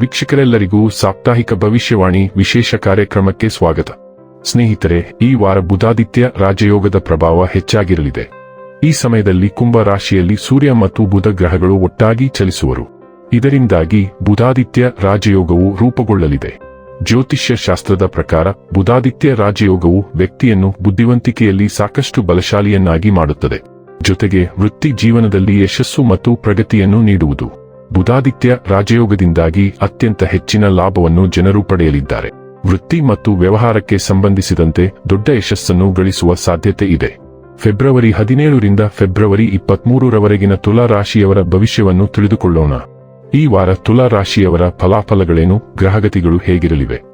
ವೀಕ್ಷಕರೆಲ್ಲರಿಗೂ ಸಾಪ್ತಾಹಿಕ ಭವಿಷ್ಯವಾಣಿ ವಿಶೇಷ ಕಾರ್ಯಕ್ರಮಕ್ಕೆ ಸ್ವಾಗತ. ಸ್ನೇಹಿತರೆ, ಈ ವಾರ ಬುಧಾದಿತ್ಯ ರಾಜಯೋಗದ ಪ್ರಭಾವ ಹೆಚ್ಚಾಗಿರಲಿದೆ. ಈ ಸಮಯದಲ್ಲಿ ಕುಂಭ ರಾಶಿಯಲ್ಲಿ ಸೂರ್ಯ ಮತ್ತು ಬುಧ ಗ್ರಹಗಳು ಒಟ್ಟಾಗಿ ಚಲಿಸುವರು. ಇದರಿಂದಾಗಿ ಬುಧಾದಿತ್ಯ ರಾಜಯೋಗವು ರೂಪುಗೊಳ್ಳಲಿದೆ. ಜ್ಯೋತಿಷ್ಯ ಶಾಸ್ತ್ರದ ಪ್ರಕಾರ ಬುಧಾದಿತ್ಯ ರಾಜಯೋಗವು ವ್ಯಕ್ತಿಯನ್ನು ಬುದ್ಧಿವಂತಿಕೆಯಲ್ಲಿ ಸಾಕಷ್ಟು ಬಲಶಾಲಿಯನ್ನಾಗಿ ಮಾಡುತ್ತದೆ. ಜೊತೆಗೆ ವೃತ್ತಿ ಜೀವನದಲ್ಲಿ ಯಶಸ್ಸು ಮತ್ತು ಪ್ರಗತಿಯನ್ನು ನೀಡುವುದು. ಬುಧಾದಿತ್ಯ ರಾಜಯೋಗದಿಂದಾಗಿ ಅತ್ಯಂತ ಹೆಚ್ಚಿನ ಲಾಭವನ್ನು ಜನರು ಪಡೆಯಲಿದ್ದಾರೆ. ವೃತ್ತಿ ಮತ್ತು ವ್ಯವಹಾರಕ್ಕೆ ಸಂಬಂಧಿಸಿದಂತೆ ದೊಡ್ಡ ಯಶಸ್ಸನ್ನು ಗಳಿಸುವ ಸಾಧ್ಯತೆ ಇದೆ. ಫೆಬ್ರವರಿ ಹದಿನೇಳರಿಂದ ಫೆಬ್ರವರಿ ಇಪ್ಪತ್ಮೂರರವರೆಗಿನ ತುಲಾ ರಾಶಿಯವರ ಭವಿಷ್ಯವನ್ನು ತಿಳಿದುಕೊಳ್ಳೋಣ. ಈ ವಾರ ತುಲಾ ರಾಶಿಯವರ ಫಲಾಫಲಗಳೇನು, ಗ್ರಹಗತಿಗಳು ಹೇಗಿರಲಿವೆ?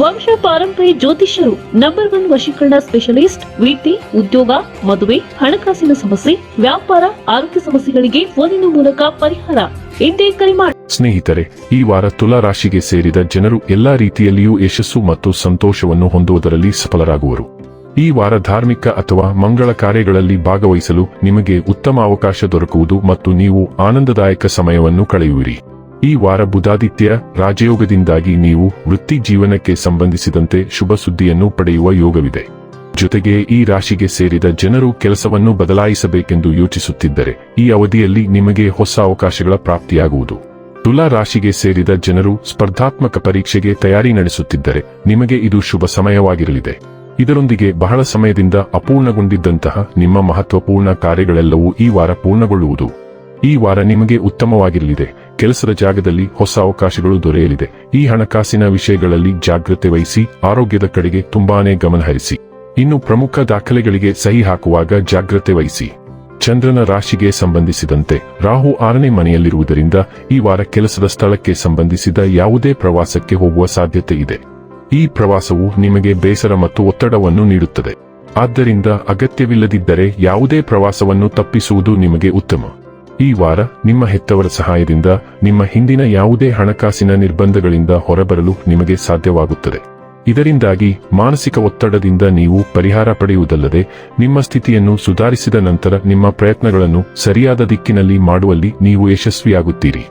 ವಂಶ ಪಾರಂಪರ್ಯ ಜ್ಯೋತಿಷ್ಯರು ನಂಬರ್ ಒನ್ ವಶೀಕರಣ ಸ್ಪೆಷಲಿಸ್ಟ್ ವೃತ್ತಿ ಉದ್ಯೋಗ, ಮದುವೆ, ಹಣಕಾಸಿನ ಸಮಸ್ಯೆ, ವ್ಯಾಪಾರ, ಆರೋಗ್ಯ ಸಮಸ್ಯೆಗಳಿಗೆ ಫೋನಿನ ಮೂಲಕ ಪರಿಹಾರ. ಎಂದೇ ಕರೆ ಮಾಡಿ ಸ್ನೇಹಿತರೆ, ಈ ವಾರ ತುಲಾ ರಾಶಿಗೆ ಸೇರಿದ ಜನರು ಎಲ್ಲಾ ರೀತಿಯಲ್ಲಿಯೂ ಯಶಸ್ಸು ಮತ್ತು ಸಂತೋಷವನ್ನು ಹೊಂದುವುದರಲ್ಲಿ ಸಫಲರಾಗುವರು. ಈ ವಾರ ಧಾರ್ಮಿಕ ಅಥವಾ ಮಂಗಳ ಕಾರ್ಯಗಳಲ್ಲಿ ಭಾಗವಹಿಸಲು ನಿಮಗೆ ಉತ್ತಮ ಅವಕಾಶ ದೊರಕುವುದು ಮತ್ತು ನೀವು ಆನಂದದಾಯಕ ಸಮಯವನ್ನು ಕಳೆಯುವಿರಿ. ಈ ವಾರ ಬುಧಾದಿತ್ಯ ರಾಜಯೋಗದಿಂದಾಗಿ ನೀವು ವೃತ್ತಿ ಜೀವನಕ್ಕೆ ಸಂಬಂಧಿಸಿದಂತೆ ಶುಭ ಸುದ್ದಿಯನ್ನು ಪಡೆಯುವ ಯೋಗವಿದೆ. ಜೊತೆಗೆ ಈ ರಾಶಿಗೆ ಸೇರಿದ ಜನರು ಕೆಲಸವನ್ನು ಬದಲಾಯಿಸಬೇಕೆಂದು ಯೋಚಿಸುತ್ತಿದ್ದರೆ, ಈ ಅವಧಿಯಲ್ಲಿ ನಿಮಗೆ ಹೊಸ ಅವಕಾಶಗಳ ಪ್ರಾಪ್ತಿಯಾಗುವುದು. ತುಲಾ ರಾಶಿಗೆ ಸೇರಿದ ಜನರು ಸ್ಪರ್ಧಾತ್ಮಕ ಪರೀಕ್ಷೆಗೆ ತಯಾರಿ ನಡೆಸುತ್ತಿದ್ದರೆ, ನಿಮಗೆ ಇದು ಶುಭ ಸಮಯವಾಗಿರಲಿದೆ. ಇದರೊಂದಿಗೆ ಬಹಳ ಸಮಯದಿಂದ ಅಪೂರ್ಣಗೊಂಡಿದ್ದಂತಹ ನಿಮ್ಮ ಮಹತ್ವಪೂರ್ಣ ಕಾರ್ಯಗಳೆಲ್ಲವೂ ಈ ವಾರ ಪೂರ್ಣಗೊಳ್ಳುವುದು. ಈ ವಾರ ನಿಮಗೆ ಉತ್ತಮವಾಗಿರಲಿದೆ. ಕೆಲಸದ ಜಾಗದಲ್ಲಿ ಹೊಸ ಅವಕಾಶಗಳು ದೊರೆಯಲಿದೆ. ಈ ಹಣಕಾಸಿನ ವಿಷಯಗಳಲ್ಲಿ ಜಾಗ್ರತೆ ವಹಿಸಿ, ಆರೋಗ್ಯದ ಕಡೆಗೆ ತುಂಬಾನೇ ಗಮನಹರಿಸಿ ಇನ್ನು ಪ್ರಮುಖ ದಾಖಲೆಗಳಿಗೆ ಸಹಿ ಹಾಕುವಾಗ ಜಾಗ್ರತೆ ವಹಿಸಿ. ಚಂದ್ರನ ರಾಶಿಗೆ ಸಂಬಂಧಿಸಿದಂತೆ ರಾಹು ಆರನೇ ಮನೆಯಲ್ಲಿರುವುದರಿಂದ ಈ ವಾರ ಕೆಲಸದ ಸ್ಥಳಕ್ಕೆ ಸಂಬಂಧಿಸಿದ ಯಾವುದೇ ಪ್ರವಾಸಕ್ಕೆ ಹೋಗುವ ಸಾಧ್ಯತೆ ಇದೆ. ಈ ಪ್ರವಾಸವು ನಿಮಗೆ ಬೇಸರ ಮತ್ತು ಒತ್ತಡವನ್ನು ನೀಡುತ್ತದೆ. ಆದ್ದರಿಂದ ಅಗತ್ಯವಿಲ್ಲದಿದ್ದರೆ ಯಾವುದೇ ಪ್ರವಾಸವನ್ನು ತಪ್ಪಿಸುವುದು ನಿಮಗೆ ಉತ್ತಮ. ಈ ವಾರ ನಿಮ್ಮ ಹೆತ್ತವರ ಸಹಾಯದಿಂದ ನಿಮ್ಮ ಹಿಂದಿನ ಯಾವುದೇ ಹಣಕಾಸಿನ ನಿರ್ಬಂಧಗಳಿಂದ ಹೊರಬರಲು ನಿಮಗೆ ಸಾಧ್ಯವಾಗುತ್ತದೆ. ಇದರಿಂದಾಗಿ ಮಾನಸಿಕ ಒತ್ತಡದಿಂದ ನೀವು ಪರಿಹಾರ ಪಡೆಯುವುದಲ್ಲದೆ ನಿಮ್ಮ ಸ್ಥಿತಿಯನ್ನು ಸುಧಾರಿಸಿದ ನಂತರ ನಿಮ್ಮ ಪ್ರಯತ್ನಗಳನ್ನು ಸರಿಯಾದ ದಿಕ್ಕಿನಲ್ಲಿ ಮಾಡುವಲ್ಲಿ ನೀವು ಯಶಸ್ವಿಯಾಗುತ್ತೀರಿ.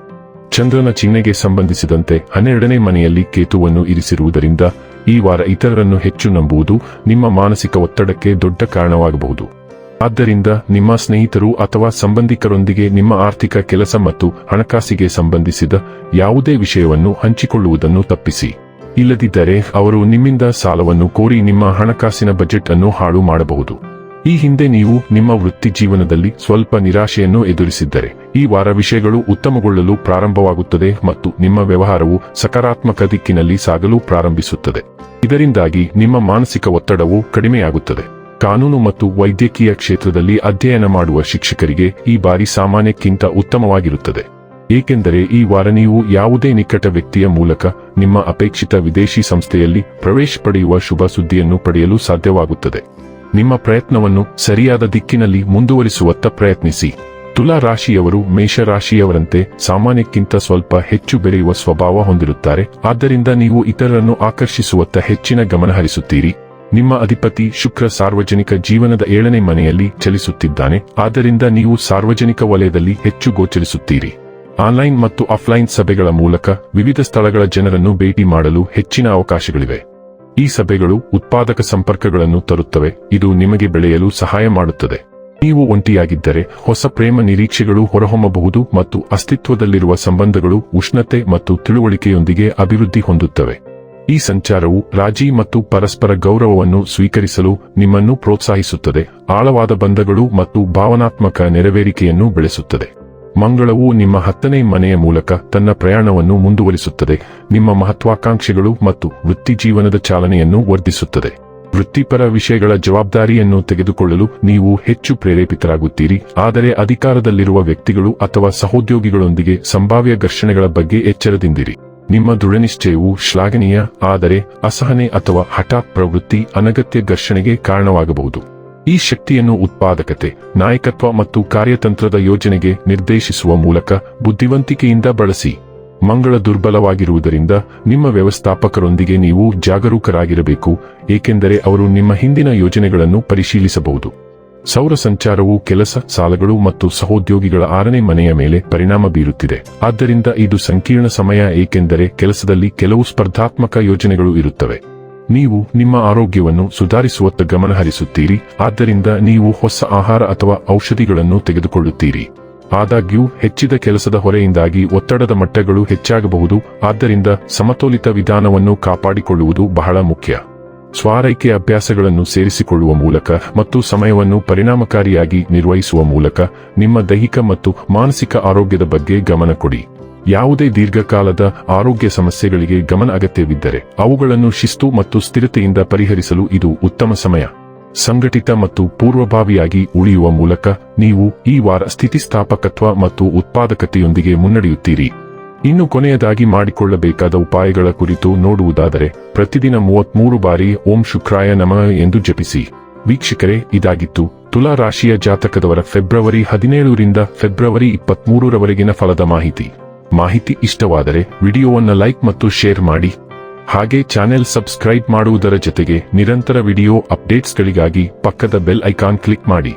ಚಂದ್ರನ ಚಿಹ್ನೆಗೆ ಸಂಬಂಧಿಸಿದಂತೆ ಹನ್ನೆರಡನೇ ಮನೆಯಲ್ಲಿ ಕೇತುವನ್ನು ಇರಿಸಿರುವುದರಿಂದ ಈ ವಾರ ಇತರರನ್ನು ಹೆಚ್ಚು ನಂಬುವುದು ನಿಮ್ಮ ಮಾನಸಿಕ ಒತ್ತಡಕ್ಕೆ ದೊಡ್ಡ ಕಾರಣವಾಗಬಹುದು. ಆದ್ದರಿಂದ ನಿಮ್ಮ ಸ್ನೇಹಿತರು ಅಥವಾ ಸಂಬಂಧಿಕರೊಂದಿಗೆ ನಿಮ್ಮ ಆರ್ಥಿಕ ಕೆಲಸ ಮತ್ತು ಹಣಕಾಸಿಗೆ ಸಂಬಂಧಿಸಿದ ಯಾವುದೇ ವಿಷಯವನ್ನು ಹಂಚಿಕೊಳ್ಳುವುದನ್ನು ತಪ್ಪಿಸಿ. ಇಲ್ಲದಿದ್ದರೆ ಅವರು ನಿಮ್ಮಿಂದ ಸಾಲವನ್ನು ಕೋರಿ ನಿಮ್ಮ ಹಣಕಾಸಿನ ಬಜೆಟ್ ಅನ್ನು ಹಾಳು ಮಾಡಬಹುದು. ಈ ಹಿಂದೆ ನೀವು ನಿಮ್ಮ ವೃತ್ತಿ ಜೀವನದಲ್ಲಿ ಸ್ವಲ್ಪ ನಿರಾಶೆಯನ್ನು ಎದುರಿಸಿದ್ದರೆ, ಈ ವಾರ ವಿಷಯಗಳು ಉತ್ತಮಗೊಳ್ಳಲು ಪ್ರಾರಂಭವಾಗುತ್ತದೆ ಮತ್ತು ನಿಮ್ಮ ವ್ಯವಹಾರವು ಸಕಾರಾತ್ಮಕ ದಿಕ್ಕಿನಲ್ಲಿ ಸಾಗಲು ಪ್ರಾರಂಭಿಸುತ್ತದೆ. ಇದರಿಂದಾಗಿ ನಿಮ್ಮ ಮಾನಸಿಕ ಒತ್ತಡವು ಕಡಿಮೆಯಾಗುತ್ತದೆ. ಕಾನೂನು ಮತ್ತು ವೈದ್ಯಕೀಯ ಕ್ಷೇತ್ರದಲ್ಲಿ ಅಧ್ಯಯನ ಮಾಡುವ ಶಿಕ್ಷಕರಿಗೆ ಈ ಬಾರಿ ಸಾಮಾನ್ಯಕ್ಕಿಂತ ಉತ್ತಮವಾಗಿರುತ್ತದೆ. ಏಕೆಂದರೆ ಈ ವಾರ ನೀವು ಯಾವುದೇ ನಿಕಟ ವ್ಯಕ್ತಿಯ ಮೂಲಕ ನಿಮ್ಮ ಅಪೇಕ್ಷಿತ ವಿದೇಶಿ ಸಂಸ್ಥೆಯಲ್ಲಿ ಪ್ರವೇಶ ಪಡೆಯುವ ಶುಭ ಸುದ್ದಿಯನ್ನು ಪಡೆಯಲು ಸಾಧ್ಯವಾಗುತ್ತದೆ. ನಿಮ್ಮ ಪ್ರಯತ್ನವನ್ನು ಸರಿಯಾದ ದಿಕ್ಕಿನಲ್ಲಿ ಮುಂದುವರಿಸುವತ್ತ ಪ್ರಯತ್ನಿಸಿ. ತುಲಾ ರಾಶಿಯವರು ಮೇಷರಾಶಿಯವರಂತೆ ಸಾಮಾನ್ಯಕ್ಕಿಂತ ಸ್ವಲ್ಪ ಹೆಚ್ಚು ಬೆರೆಯುವ ಸ್ವಭಾವ ಹೊಂದಿರುತ್ತಾರೆ. ಆದ್ದರಿಂದ ನೀವು ಇತರರನ್ನು ಆಕರ್ಷಿಸುವತ್ತ ಹೆಚ್ಚಿನ ಗಮನ ಹರಿಸುತ್ತೀರಿ ನಿಮ್ಮ ಅಧಿಪತಿ ಶುಕ್ರ ಸಾರ್ವಜನಿಕ ಜೀವನದ ಏಳನೇ ಮನೆಯಲ್ಲಿ ಚಲಿಸುತ್ತಿದ್ದಾನೆ. ಆದ್ದರಿಂದ ನೀವು ಸಾರ್ವಜನಿಕ ವಲಯದಲ್ಲಿ ಹೆಚ್ಚು ಗೋಚರಿಸುತ್ತೀರಿ. ಆನ್ಲೈನ್ ಮತ್ತು ಆಫ್ಲೈನ್ ಸಭೆಗಳ ಮೂಲಕ ವಿವಿಧ ಸ್ಥಳಗಳ ಜನರನ್ನು ಭೇಟಿ ಮಾಡಲು ಹೆಚ್ಚಿನ ಅವಕಾಶಗಳಿವೆ. ಈ ಸಭೆಗಳು ಉತ್ಪಾದಕ ಸಂಪರ್ಕಗಳನ್ನು ತರುತ್ತವೆ. ಇದು ನಿಮಗೆ ಬೆಳೆಯಲು ಸಹಾಯ ಮಾಡುತ್ತದೆ. ನೀವು ಒಂಟಿಯಾಗಿದ್ದರೆ ಹೊಸ ಪ್ರೇಮ ನಿರೀಕ್ಷೆಗಳು ಹೊರಹೊಮ್ಮಬಹುದು ಮತ್ತು ಅಸ್ತಿತ್ವದಲ್ಲಿರುವ ಸಂಬಂಧಗಳು ಉಷ್ಣತೆ ಮತ್ತು ತಿಳುವಳಿಕೆಯೊಂದಿಗೆ ಅಭಿವೃದ್ಧಿ ಹೊಂದುತ್ತವೆ. ಈ ಸಂಚಾರವು ರಾಜಿ ಮತ್ತು ಪರಸ್ಪರ ಗೌರವವನ್ನು ಸ್ವೀಕರಿಸಲು ನಿಮ್ಮನ್ನು ಪ್ರೋತ್ಸಾಹಿಸುತ್ತದೆ. ಆಳವಾದ ಬಂಧಗಳು ಮತ್ತು ಭಾವನಾತ್ಮಕ ನೆರವೇರಿಕೆಯನ್ನು ಬೆಳೆಸುತ್ತದೆ. ಮಂಗಳವು ನಿಮ್ಮ ಹತ್ತನೇ ಮನೆಯ ಮೂಲಕ ತನ್ನ ಪ್ರಯಾಣವನ್ನು ಮುಂದುವರಿಸುತ್ತದೆ. ನಿಮ್ಮ ಮಹತ್ವಾಕಾಂಕ್ಷೆಗಳು ಮತ್ತು ವೃತ್ತಿಜೀವನದ ಚಾಲನೆಯನ್ನು ವರ್ಧಿಸುತ್ತದೆ. ವೃತ್ತಿಪರ ವಿಷಯಗಳ ಜವಾಬ್ದಾರಿಯನ್ನು ತೆಗೆದುಕೊಳ್ಳಲು ನೀವು ಹೆಚ್ಚು ಪ್ರೇರೇಪಿತರಾಗುತ್ತೀರಿ. ಆದರೆ ಅಧಿಕಾರದಲ್ಲಿರುವ ವ್ಯಕ್ತಿಗಳು ಅಥವಾ ಸಹೋದ್ಯೋಗಿಗಳೊಂದಿಗೆ ಸಂಭಾವ್ಯ ಘರ್ಷಣೆಗಳ ಬಗ್ಗೆ ಎಚ್ಚರದಿಂದಿರಿ. ನಿಮ್ಮ ದೃಢನಿಶ್ಚಯವು ಶ್ಲಾಘನೀಯ, ಆದರೆ ಅಸಹನೆ ಅಥವಾ ಹಠಾತ್ ಪ್ರವೃತ್ತಿ ಅನಗತ್ಯ ಘರ್ಷಣೆಗೆ ಕಾರಣವಾಗಬಹುದು. ಈ ಶಕ್ತಿಯನ್ನು ಉತ್ಪಾದಕತೆ, ನಾಯಕತ್ವ ಮತ್ತು ಕಾರ್ಯತಂತ್ರದ ಯೋಜನೆಗೆ ನಿರ್ದೇಶಿಸುವ ಮೂಲಕ ಬುದ್ಧಿವಂತಿಕೆಯಿಂದ ಬಳಸಿ. ಮಂಗಳ ದುರ್ಬಲವಾಗಿರುವುದರಿಂದ ನಿಮ್ಮ ವ್ಯವಸ್ಥಾಪಕರೊಂದಿಗೆ ನೀವು ಜಾಗರೂಕರಾಗಿರಬೇಕು, ಏಕೆಂದರೆ ಅವರು ನಿಮ್ಮ ಹಿಂದಿನ ಯೋಜನೆಗಳನ್ನು ಪರಿಶೀಲಿಸಬಹುದು. ಸೌರ ಸಂಚಾರವು ಕೆಲಸ ಸಾಲಗಳು ಮತ್ತು ಸಹೋದ್ಯೋಗಿಗಳ ಆರನೇ ಮನೆಯ ಮೇಲೆ ಪರಿಣಾಮ ಬೀರುತ್ತಿದೆ. ಆದ್ದರಿಂದ ಇದು ಸಂಕೀರ್ಣ ಸಮಯ, ಏಕೆಂದರೆ ಕೆಲಸದಲ್ಲಿ ಕೆಲವು ಸ್ಪರ್ಧಾತ್ಮಕ ಯೋಜನೆಗಳು ಇರುತ್ತವೆ. ನೀವು ನಿಮ್ಮ ಆರೋಗ್ಯವನ್ನು ಸುಧಾರಿಸುವತ್ತ ಗಮನ ಹರಿಸುತ್ತೀರಿ ಆದ್ದರಿಂದ ನೀವು ಹೊಸ ಆಹಾರ ಅಥವಾ ಔಷಧಿಗಳನ್ನು ತೆಗೆದುಕೊಳ್ಳುತ್ತೀರಿ. ಆದಾಗ್ಯೂ, ಹೆಚ್ಚಿದ ಕೆಲಸದ ಹೊರೆಯಿಂದಾಗಿ ಒತ್ತಡದ ಮಟ್ಟಗಳು ಹೆಚ್ಚಾಗಬಹುದು. ಆದ್ದರಿಂದ ಸಮತೋಲಿತ ವಿಧಾನವನ್ನು ಕಾಪಾಡಿಕೊಳ್ಳುವುದು ಬಹಳ ಮುಖ್ಯ. ಸ್ವಾರೈಕೆ ಅಭ್ಯಾಸಗಳನ್ನು ಸೇರಿಸಿಕೊಳ್ಳುವ ಮೂಲಕ ಮತ್ತು ಸಮಯವನ್ನು ಪರಿಣಾಮಕಾರಿಯಾಗಿ ನಿರ್ವಹಿಸುವ ಮೂಲಕ ನಿಮ್ಮ ದೈಹಿಕ ಮತ್ತು ಮಾನಸಿಕ ಆರೋಗ್ಯದ ಬಗ್ಗೆ ಗಮನ ಕೊಡಿ. ಯಾವುದೇ ದೀರ್ಘಕಾಲದ ಆರೋಗ್ಯ ಸಮಸ್ಯೆಗಳಿಗೆ ಗಮನ ಅಗತ್ಯವಿದ್ದರೆ ಅವುಗಳನ್ನು ಶಿಸ್ತು ಮತ್ತು ಸ್ಥಿರತೆಯಿಂದ ಪರಿಹರಿಸಲು ಇದು ಉತ್ತಮ ಸಮಯ. ಸಂಘಟಿತ ಮತ್ತು ಪೂರ್ವಭಾವಿಯಾಗಿ ಉಳಿಯುವ ಮೂಲಕ ನೀವು ಈ ವಾರ ಸ್ಥಿತಿಸ್ಥಾಪಕತ್ವ ಮತ್ತು ಉತ್ಪಾದಕತೆಯೊಂದಿಗೆ ಮುನ್ನಡೆಯುತ್ತೀರಿ. ಇನ್ನು ಕೊನೆಯದಾಗಿ ಮಾಡಿಕೊಳ್ಳಬೇಕಾದ ಉಪಾಯಗಳ ಕುರಿತು ನೋಡುವುದಾದರೆ, ಪ್ರತಿದಿನ ಮೂವತ್ಮೂರು ಬಾರಿ ಓಂ ಶುಕ್ರಾಯ ನಮಃ ಎಂದು ಜಪಿಸಿ. ವೀಕ್ಷಕರೇ, ಇದಾಗಿತ್ತು. ತುಲಾ ರಾಶಿಯ ಜಾತಕದವರ ಫೆಬ್ರವರಿ ಹದಿನೇಳರಿಂದ ಫೆಬ್ರವರಿ ಇಪ್ಪತ್ಮೂರರವರೆಗಿನ ಫಲದ ಮಾಹಿತಿ. ಮಾಹಿತಿ ಇಷ್ಟವಾದರೆ ವಿಡಿಯೋವನ್ನು ಲೈಕ್ ಮತ್ತು ಶೇರ್ ಮಾಡಿ. ಹಾಗೆ ಚಾನೆಲ್ ಸಬ್ಸ್ಕ್ರೈಬ್ ಮಾಡುವುದರ ಜೊತೆಗೆ ನಿರಂತರ ವಿಡಿಯೋ ಅಪ್ಡೇಟ್ಸ್ಗಳಿಗಾಗಿ ಪಕ್ಕದ ಬೆಲ್ ಐಕಾನ್ ಕ್ಲಿಕ್ ಮಾಡಿ.